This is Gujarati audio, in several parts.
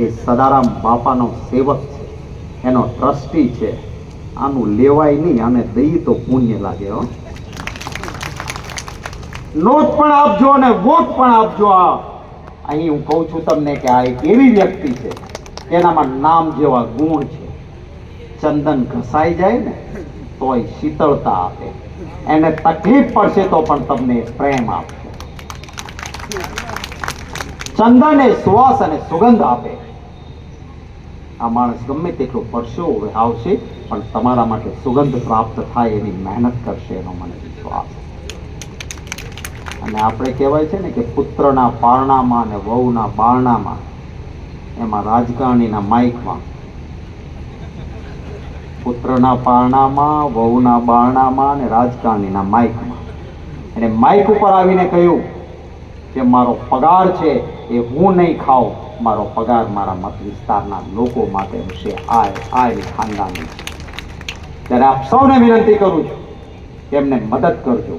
એ સદારામ બાપાનો સેવક છે. એનો ટ્રસ્ટી છે. આનું લેવાય નહીં અને દઈ તો પુણ્ય લાગે, હો. નોટ પણ આપજો અને વોટ પણ આપજો આ અહીં હું કહું છું તમને કે આ એક એવી વ્યક્તિ છે, એનામાં નામ જેવા ગુણ છે. ચંદન ઘસાઈ જાય ને, તોય શીતળતા આપે. એને તકલીફ પડશે તો પણ તમને પ્રેમ આપશે. ચંદન એ સુવાસ અને સુગંધ આપે. આ માણસ ગમે તેટલો પરસો આવશે, પણ તમારા માટે સુગંધ પ્રાપ્ત થાય એની મહેનત કરશે એનો મને વિશ્વાસ. અને આપણે કહેવાય છે ને કે પુત્રના પારણામાં અને વહુના બારણામાં, એમાં રાજકારણીના માઇકમાં પુત્રના પારણામાં, વહુના બારણામાં અને રાજકારણીના માઇકમાં એને માઇક ઉપર આવીને કહ્યું કે મારો પગાર છે એ હું નહીં ખાઉં, મારો પગાર મારા મત વિસ્તારના લોકો માટે હશે. આ આ એની ખાનદાની. ત્યારે આપ સૌને વિનંતી કરું છું, એમને મદદ કરજો.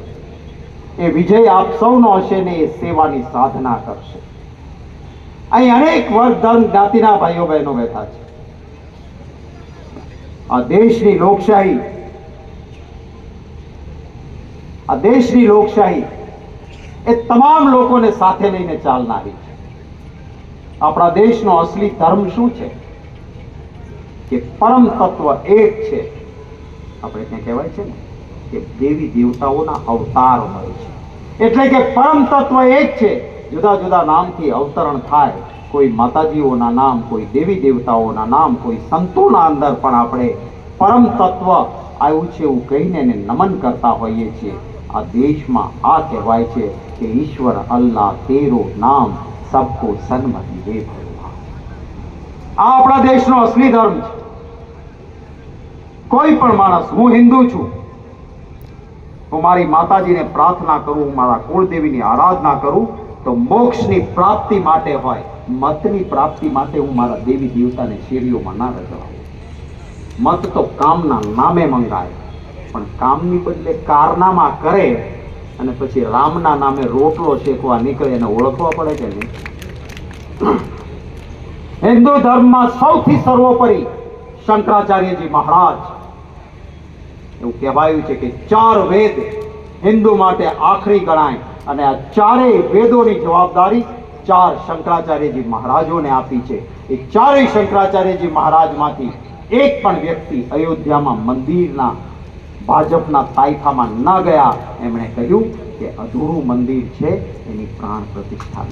એ વિજય આપ સૌનો હશે ને એ સેવાની સાધના કરશે. અહીં અનેક વર્ગ ધર્મ જ્ઞાતિના ભાઈઓ બહેનો બેઠા છે. આ દેશની લોકશાહી, આ દેશની લોકશાહી એ તમામ લોકોને સાથે લઈને ચાલનારી છે. આપણા દેશનો અસલી ધર્મ શું છે? કે પરમ તત્વ એક છે. આપણે ત્યાં કહેવાય છે ને, કે દેવી દેવતાઓના અવતાર હોય છે. એટલે કે પરમ તત્વ એક છે. જુદા જુદા નામથી અવતરણ થાય. કોઈ માતાજીઓના નામ, કોઈ દેવી દેવતાઓના નામ, કોઈ સંતોના અંદર પણ આપણે પરમ તત્વ આવ્યું છે એવું કહીને એને નમન કરતા હોઈએ છીએ. આ દેશમાં આ કહેવાય છે કે ઈશ્વર અલ્લાહ તેરો નામ સબકો સન્મતિ દે ભગવાન આ આપણા દેશનો અસલી ધર્મ છે. કોઈ પણ માણસ, હું હિન્દુ છું હું મારી માતાજીને પ્રાર્થના કરું હું મારા કુળદેવીની આરાધના કરું, તો મોક્ષની પ્રાપ્તિ માટે હોય, મતની પ્રાપ્તિ માટે હું મારા દેવી દેવતાને શેરીઓમાં ના રજવાઉં મત તો કામના નામે મંગાય, પણ કામની બદલે કારનામા કરે અને પછી રામના નામે રોટલો શેકવા નીકળે એને ઓળખવા પડે કે નહીં હિન્દુ ધર્મમાં સૌથી સર્વોપરી શંકરાચાર્યજી મહારાજ. એવું કહેવાયું છે કે ચાર વેદ હિન્દુ માટે આખરી ગણાય અને આ ચારેય વેદોની જવાબદારી ચાર શંકરાચાર્યજી મહારાજોને આપી છે. એ ચારેય શંકરાચાર્યજી મહારાજમાંથી એક પણ વ્યક્તિ અયોધ્યામાં મંદિરના ભાજપના તાઇફામાં ન ગયા. એમણે કહ્યું કે અધૂરું મંદિર છે, એની પ્રાણ પ્રતિષ્ઠા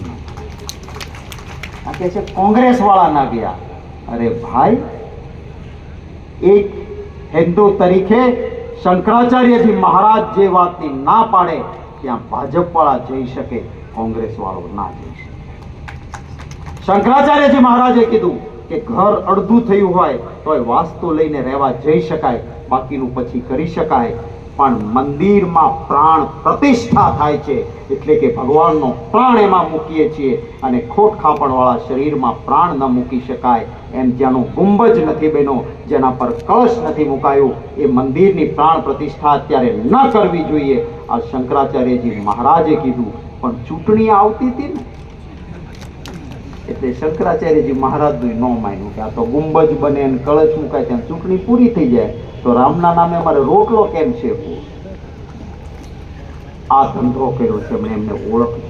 આ કહે છે કોંગ્રેસ વાળા ના ગયા. અરે ભાઈ, એક હિન્દુ તરીકે શંકરાચાર્યજી મહારાજ જે વાતની ના પાડે, ત્યાં ભાજપ વાળા જઈ શકે કોંગ્રેસ વાળો ના જઈ શકે. શંકરાચાર્યજી મહારાજે કીધું કે ઘર અડધું થયું હોય, તોય વાસ્તુ લઈને રહેવા જઈ શકાય. બાકીનું પછી કરી શકાય. પણ મંદિરમાં પ્રાણ પ્રતિષ્ઠા થાય છે, એટલે કે ભગવાનનો પ્રાણ એમાં મૂકીએ છીએ અને ખોટ ખાપણવાળા શરીરમાં પ્રાણ ન મૂકી શકાય. એમ જેનો ગુંબજ નથી બન્યો, જેના પર કળશ નથી મુકાયું, એ મંદિરની પ્રાણ પ્રતિષ્ઠા અત્યારે ન કરવી જોઈએ. આ શંકરાચાર્યજી મહારાજે કીધું, પણ ચૂંટણી આવતી હતી ને? એટલે શંકરાચાર્યજી મહારાજનું ન માન્યું કે આ તો ગુંબજ બને અને કળશ મુકાય, ત્યાં ચૂંટણી પૂરી થઈ જાય. તો રામના નામે અમારે રોટલો કેમ શેકવો? આ ધંધો કર્યો છે એમને ઓળખજો.